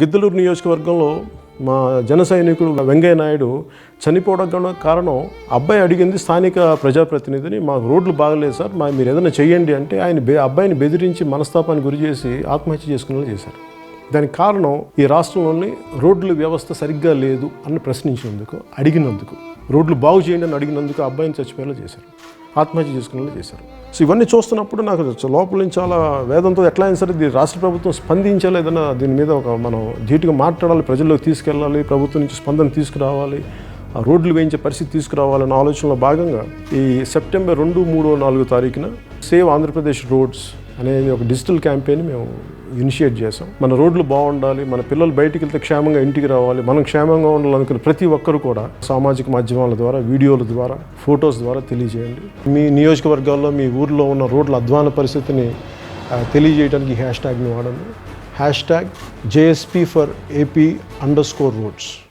గిద్దలూరు నియోజకవర్గంలో మా జన సైనికుడు వెంకయ్య నాయుడు చనిపోవడం కారణం అబ్బాయి అడిగింది స్థానిక ప్రజాప్రతినిధిని మాకు రోడ్లు బాగలేదు సార్ మా మీరు ఏదైనా చేయండి అంటే ఆయన బె అబ్బాయిని బెదిరించి మనస్తాపానికి గురి చేసి ఆత్మహత్య చేసుకునేలా చేశారు. దానికి కారణం ఈ రాష్ట్రంలోని రోడ్ల వ్యవస్థ సరిగ్గా లేదు అని ప్రశ్నించినందుకు అడిగినందుకు రోడ్లు బాగు చేయండి అని అడిగినందుకు అబ్బాయిని చచ్చిపోయేలా చేశారు. ఆత్మహత్య చేసుకునేలా చేశారు. సో ఇవన్నీ చూస్తున్నప్పుడు నాకు లోపల నుంచి చాలా వేదంతో ఎట్లా అయినా సరే దీని రాష్ట్ర ప్రభుత్వం స్పందించలేదన్న దీని మీద ఒక మనం ధీటుగా మాట్లాడాలి ప్రజల్లోకి తీసుకెళ్ళాలి ప్రభుత్వం నుంచి స్పందన తీసుకురావాలి ఆ రోడ్లు వేయించే పరిస్థితి తీసుకురావాలన్న ఆలోచనలో భాగంగా ఈ సెప్టెంబర్ రెండు మూడో నాలుగో తారీఖున సేవ్ ఆంధ్రప్రదేశ్ రోడ్స్ అనేది ఒక డిజిటల్ క్యాంపెయిన్ మేము ఇనిషియేట్ చేసాం మన రోడ్లు బాగుండాలి మన పిల్లలు బయటికి వెళ్తే క్షేమంగా ఇంటికి రావాలి మనం క్షేమంగా ఉండాలనుకున్న ప్రతి ఒక్కరు కూడా సామాజిక మాధ్యమాల ద్వారా వీడియోల ద్వారా ఫొటోస్ ద్వారా తెలియజేయండి. మీ నియోజకవర్గాల్లో మీ ఊర్లో ఉన్న రోడ్ల అధ్వాన పరిస్థితిని తెలియజేయడానికి హ్యాష్ ట్యాగ్ని వాడండి. Hash tag JSP for AP underscore roads.